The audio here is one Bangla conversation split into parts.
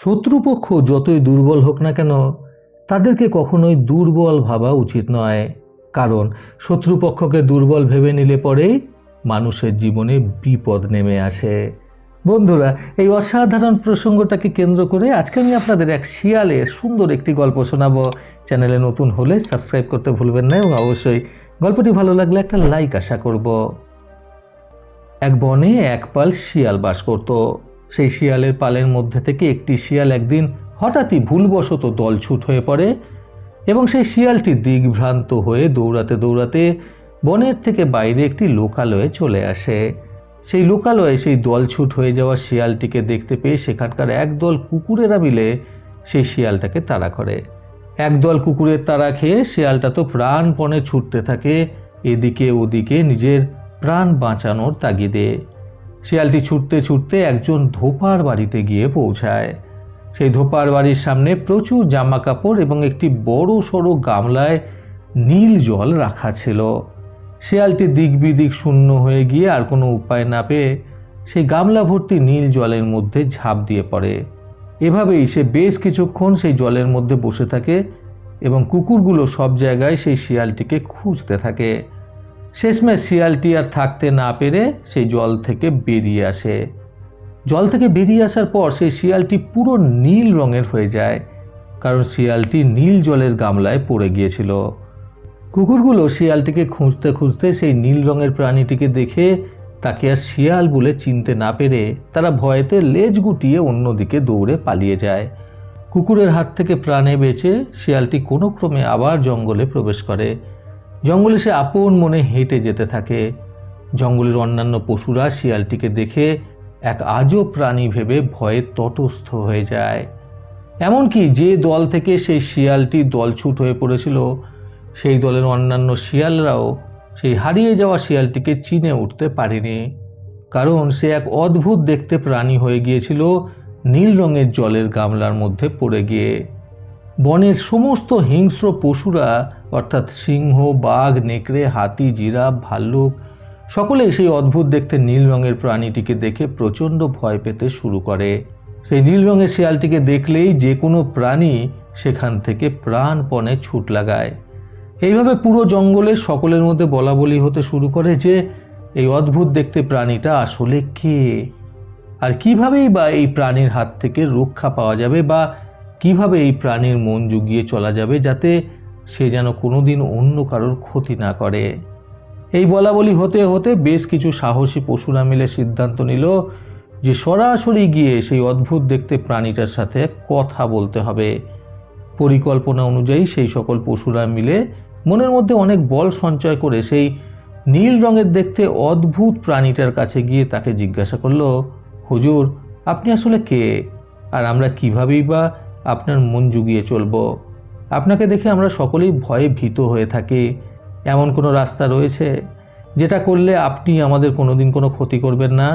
শত্রুপক্ষ যতই দুর্বল হোক না কেন, তাদেরকে কখনোই দুর্বল ভাবা উচিত নয়। কারণ শত্রুপক্ষকে দুর্বল ভেবে নিলে পরেই মানুষের জীবনে বিপদ নেমে আসে। বন্ধুরা, এই অসাধারণ প্রসঙ্গটাকে কেন্দ্র করে আজকে আমি আপনাদের এক শিয়ালের সুন্দর একটি গল্প শোনাবো। চ্যানেলে নতুন হলে সাবস্ক্রাইব করতে ভুলবেন না এবং অবশ্যই গল্পটি ভালো লাগলে একটা লাইক আশা করব। এক বনে এক পাল শিয়াল বাস করত। সেই শিয়ালের পালের মধ্যে থেকে একটি শিয়াল একদিন হঠাৎই ভুলবশত দলছুট হয়ে পড়ে এবং সেই শিয়ালটি দিগভ্রান্ত হয়ে দৌড়াতে দৌড়াতে বনের থেকে বাইরে একটি লোকালয়ে চলে আসে। সেই লোকালয়ে সেই দলছুট হয়ে যাওয়া শিয়ালটিকে দেখতে পেয়ে সেখানকার একদল কুকুরেরা মিলে সেই শিয়ালটাকে তাড়া করে। একদল কুকুরের তাড়া খেয়ে শিয়ালটা তো প্রাণপণে ছুটতে থাকে, এদিকে ওদিকে নিজের প্রাণ বাঁচানোর তাগিদে। শিয়ালটি ছুটতে ছুটতে একজন ধোপার বাড়িতে গিয়ে পৌঁছায়। সেই ধোপার বাড়ির সামনে প্রচুর জামা কাপড় এবং একটি বড় সড়ো গামলায় নীল জল রাখা ছিল। শিয়ালটি দিক বিদিক শূন্য হয়ে গিয়ে আর কোনো উপায় না পেয়ে সেই গামলা ভর্তি নীল জলের মধ্যে ঝাঁপ দিয়ে পড়ে। এভাবেই সে বেশ কিছুক্ষণ সেই জলের মধ্যে বসে থাকে এবং কুকুরগুলো সব জায়গায় সেই শিয়ালটিকে খুঁজতে থাকে। শেষমেশ শিয়ালটি আর থাকতে না পেরে সেই জল থেকে বেরিয়ে আসে। জল থেকে বেরিয়ে আসার পর সেই শিয়ালটি পুরো নীল রঙের হয়ে যায়, কারণ শিয়ালটি নীল জলের গামলায় পড়ে গিয়েছিল। কুকুরগুলো শিয়ালটিকে খুঁজতে খুঁজতে সেই নীল রঙের প্রাণীটিকে দেখে তাকে আর শিয়াল বলে চিনতে না পেরে তারা ভয়েতে লেজ গুটিয়ে অন্যদিকে দৌড়ে পালিয়ে যায়। কুকুরের হাত থেকে প্রাণে বেঁচে শিয়ালটি কোনো ক্রমে আবার জঙ্গলে প্রবেশ করে। জঙ্গলে সে আপন মনে হেঁটে যেতে থাকে। জঙ্গলের অন্যান্য পশুরা শিয়ালটিকে দেখে এক আজব প্রাণী ভেবে ভয়ে তটস্থ হয়ে যায়। এমনকি যে দল থেকে সেই শিয়ালটি দলছুট হয়ে পড়েছিল, সেই দলের অন্যান্য শিয়ালরাও সেই হারিয়ে যাওয়া শিয়ালটিকে চিনে উঠতে পারেনি। কারণ সে এক অদ্ভুত দেখতে প্রাণী হয়ে গিয়েছিল নীল রঙের জলের গামলার মধ্যে পড়ে গিয়ে। বনের সমস্ত হিংস্র পশুরা অর্থাৎ সিংহ, বাঘ, নেকড়ে, হাতি, জিরাফ, ভাল্লুক সকলেই সেই অদ্ভুত দেখতে নীল রঙের প্রাণীটিকে দেখে প্রচণ্ড ভয় পেতে শুরু করে। সেই নীল রঙের শিয়ালটিকে দেখলেই যে কোনো প্রাণী সেখান থেকে প্রাণপণে ছুট লাগায়। এইভাবে পুরো জঙ্গলে সকলের মধ্যে বলা বলি হতে শুরু করে যে, এই অদ্ভুত দেখতে প্রাণীটা আসলে কে? আর কিভাবেই বা এই প্রাণীর হাত থেকে রক্ষা পাওয়া যাবে বা কীভাবে এই প্রাণীর মন জুগিয়ে চলা যাবে যাতে সে যেন কোনোদিন অন্য কারোর ক্ষতি না করে। এই বলা বলি হতে হতে বেশ কিছু সাহসী পশুরা মিলে সিদ্ধান্ত নিল যে সরাসরি গিয়ে সেই অদ্ভুত দেখতে প্রাণীটার সাথে কথা বলতে হবে। পরিকল্পনা অনুযায়ী সেই সকল পশুরা মিলে মনের মধ্যে অনেক বল সঞ্চয় করে সেই নীল রঙের দেখতে অদ্ভুত প্রাণীটার কাছে গিয়ে তাকে জিজ্ঞাসা করল, হুজুর, আপনি আসলে কে? আর আমরা কীভাবেই বা আপনার মন জুগিয়ে চলব? আপনাকে দেখে আমরা সকলেই ভয়ে ভীত হয়ে থাকি। এমন কোনো রাস্তা রয়েছে যেটা করলে আপনি আমাদের কোনোদিন কোনো ক্ষতি করবেন না?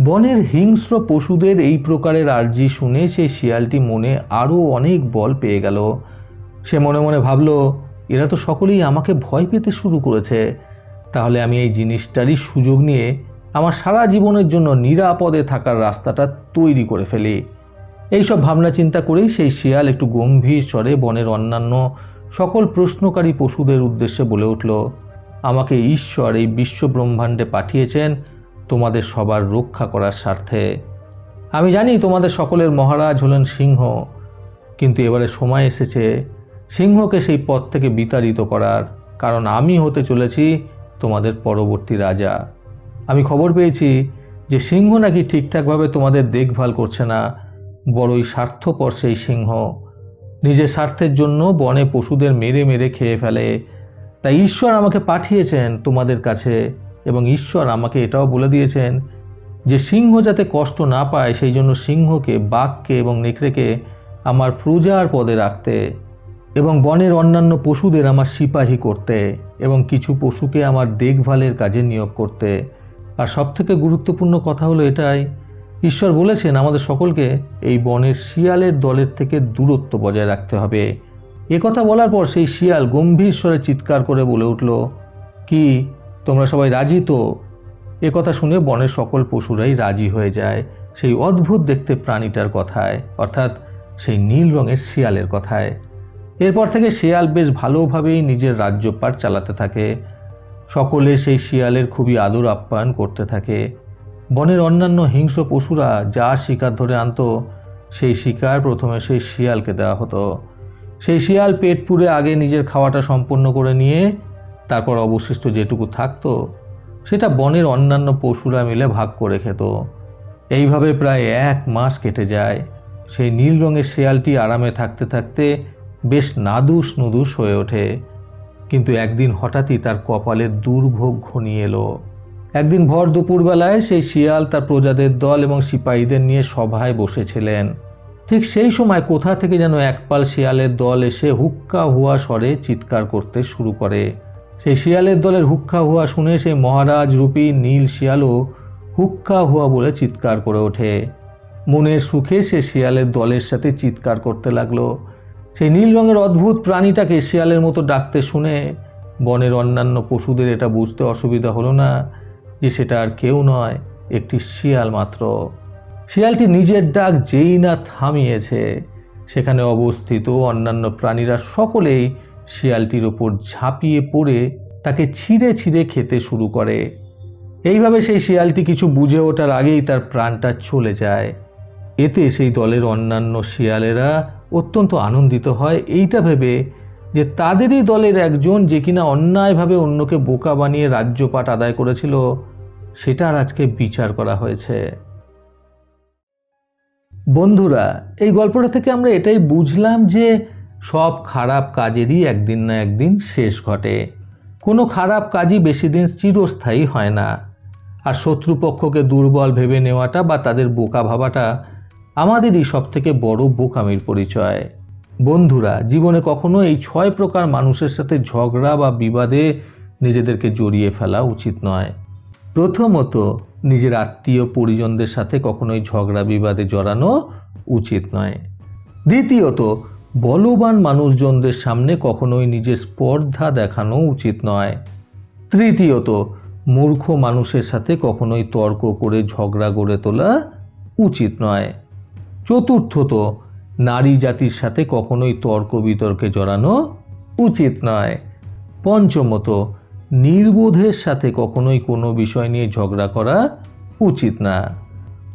বনের হিংস্র পশুদের এই প্রকারের আর্জি শুনে সেই শিয়ালটি মনে আরও অনেক বল পেয়ে গেল। সে মনে মনে ভাবল, এরা তো সকলেই আমাকে ভয় পেতে শুরু করেছে। তাহলে আমি এই জিনিসটারই সুযোগ নিয়ে আমার সারা জীবনের জন্য নিরাপদে থাকার রাস্তাটা তৈরি করে ফেলি। এইসব ভাবনা চিন্তা করেই সেই শিয়াল একটু গম্ভীর স্বরে বনের অন্যান্য সকল প্রশ্নকারী পশুদের উদ্দেশ্যে বলে উঠল, আমাকে ঈশ্বর এই বিশ্ব ব্রহ্মাণ্ডে পাঠিয়েছেন তোমাদের সবার রক্ষা করার স্বার্থে। আমি জানি তোমাদের সকলের মহারাজ হলেন সিংহ, কিন্তু এবারে সময় এসেছে সিংহকে সেই পথ থেকে বিতাড়িত করার, কারণ আমি হতে চলেছি তোমাদের পরবর্তী রাজা। আমি খবর পেয়েছি যে সিংহ নাকি ঠিকঠাকভাবে তোমাদের দেখভাল করছে না বড়ই স্বার্থপর সেই সিংহ। নিজের স্বার্থের জন্য বনে পশুদের মেরে মেরে খেয়ে ফেলে। তাই ঈশ্বর আমাকে পাঠিয়েছেন তোমাদের কাছে এবং ঈশ্বর আমাকে এটাও বলে দিয়েছেন যে সিংহ যাতে কষ্ট না পায়, সেই জন্য সিংহকে, বাঘকে এবং নেকড়েকে আমার প্রজার পদে রাখতে এবং বনের অন্যান্য পশুদের আমার সিপাহী করতে এবং কিছু পশুকে আমার দেখভালের কাজে নিয়োগ করতে। আর সবথেকে গুরুত্বপূর্ণ কথা হলো এটাই ঈশ্বর বলেছেন আমাদের সকলকে এই বনের শিয়ালের দলের থেকে দূরত্ব বজায় রাখতে হবে। কথা বলার পর সেই শিয়াল গম্ভীর স্বরে চিৎকার করে বলে উঠল, কি, তোমরা সবাই রাজি তো? এ কথা শুনে বনের সকল পশুরাই রাজি হয়ে যায়। সেই অদ্ভুত দেখতে প্রাণীটার কথায়, অর্থাৎ সেই নীল রঙের শিয়ালের কথায়। এরপর থেকে শিয়াল বেশ ভালোভাবেই নিজের রাজ্যপাট চালাতে থাকে। সকলে সেই শিয়ালের খুবই আদর আপ্যায়ন করতে থাকে। বনের অন্যান্য হিংস্র পশুরা যা শিকার ধরে আনতো, সেই শিকার প্রথমে সেই শিয়ালকে দেওয়া হতো। সেই শিয়াল পেট পুড়ে আগে নিজের খাওয়াটা সম্পূর্ণ করে নিয়ে, তারপর অবশিষ্ট যেটুকু থাকতো, সেটা বনের অন্যান্য পশুরা মিলে ভাগ করে খেত। এইভাবে প্রায় এক মাস কেটে যায়। সেই নীল রঙের শিয়ালটি আরামে থাকতে থাকতে বেশ নাদুস নুদুস হয়ে ওঠে। কিন্তু একদিন হঠাৎই তার কপালে দুর্ভোগ ঘনিয়ে এলো। একদিন ভর দুপুরবেলায় সেই শিয়াল তার প্রজাদের দল এবং সিপাহীদের নিয়ে সভায় বসেছিলেন। ঠিক সেই সময় কোথা থেকে যেন একপাল শিয়ালের দল এসে হুক্কা হুয়া স্বরে চিৎকার করতে শুরু করে। সেই শিয়ালের দলের হুক্কা হুয়া শুনে সেই মহারাজ রূপী নীল শিয়ালও হুক্কা হুয়া বলে চিৎকার করে ওঠে। মনের সুখে সে শিয়ালের দলের সাথে চিৎকার করতে লাগল। সেই নীল রঙের অদ্ভুত প্রাণীটাকে শিয়ালের মতো ডাকতে শুনে বনের অন্যান্য পশুদের এটা বুঝতে অসুবিধা হলো না। যে সেটা আর কেউ নয়, একটি শিয়াল মাত্র। শিয়ালটি নিজের ডাক যেই না থামিয়েছে, সেখানে অবস্থিত অন্যান্য প্রাণীরা সকলেই শিয়ালটির ওপর ঝাঁপিয়ে পড়ে তাকে ছিঁড়ে ছিঁড়ে খেতে শুরু করে। এইভাবে সেই শিয়ালটি কিছু বুঝে ওঠার আগেই তার প্রাণটা চলে যায়। এতে সেই দলের অন্যান্য শিয়ালেরা অত্যন্ত আনন্দিত হয়। এইটা ভেবে যে তাদেরই দলের একজন যে কিনা অন্যায়ভাবে অন্যকে বোকা বানিয়ে রাজ্যপাট আদায় করেছিল সেটার আজকে বিচার করা হয়েছে। বন্ধুরা, এই গল্পটা থেকে আমরা এটাই বুঝলাম যে সব খারাপ কাজেরই একদিন না একদিন শেষ ঘটে। কোনো খারাপ কাজই বেশি দিন চিরস্থায়ী হয় না। আর শত্রুপক্ষকে দুর্বল ভেবে নেওয়াটা বা তাদের বোকা ভাবাটা আমাদেরই সব থেকে বড় বোকামির পরিচয়। বন্ধুরা, জীবনে কখনো এই ছয় প্রকার মানুষের সাথে ঝগড়া বা বিবাদে নিজেদেরকে জড়িয়ে ফেলা উচিত নয়। প্রথমত, নিজের আত্মীয় পরিজনদের সাথে কখনোই ঝগড়া বিবাদে জড়ানো উচিত নয়। দ্বিতীয়ত, বলবান মানুষজনদের সামনে কখনোই নিজের স্পর্ধা দেখানো উচিত নয়। তৃতীয়ত, মূর্খ মানুষের সাথে কখনোই তর্ক করে ঝগড়া গড়ে তোলা উচিত নয়। চতুর্থত, নারী জাতির সাথে কখনোই তর্ক বিতর্কে জড়ানো উচিত নয়। পঞ্চমত নির্বোধের সাথে কখনোই কোনো বিষয় নিয়ে ঝগড়া করা উচিত না।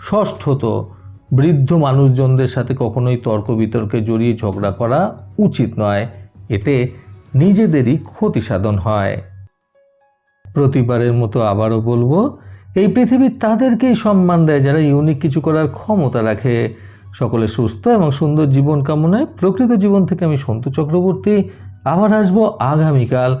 ষষ্ঠত, বৃদ্ধ মানুষজনদের সাথে কখনোই তর্ক বিতর্কে জড়িয়ে ঝগড়া করা উচিত নয়। এতে নিজেদেরই ক্ষতি সাধন হয়। প্রতিবারের মতো আবারও বলব, এই পৃথিবী তাদেরকেই সম্মান দেয় যারা ইউনিক কিছু করার ক্ষমতা রাখে। সকলে সুস্থ এবং সুন্দর জীবন কামনায় প্রকৃত জীবন থেকে আমি সন্তু চক্রবর্তী। আবার আসব আগামীকাল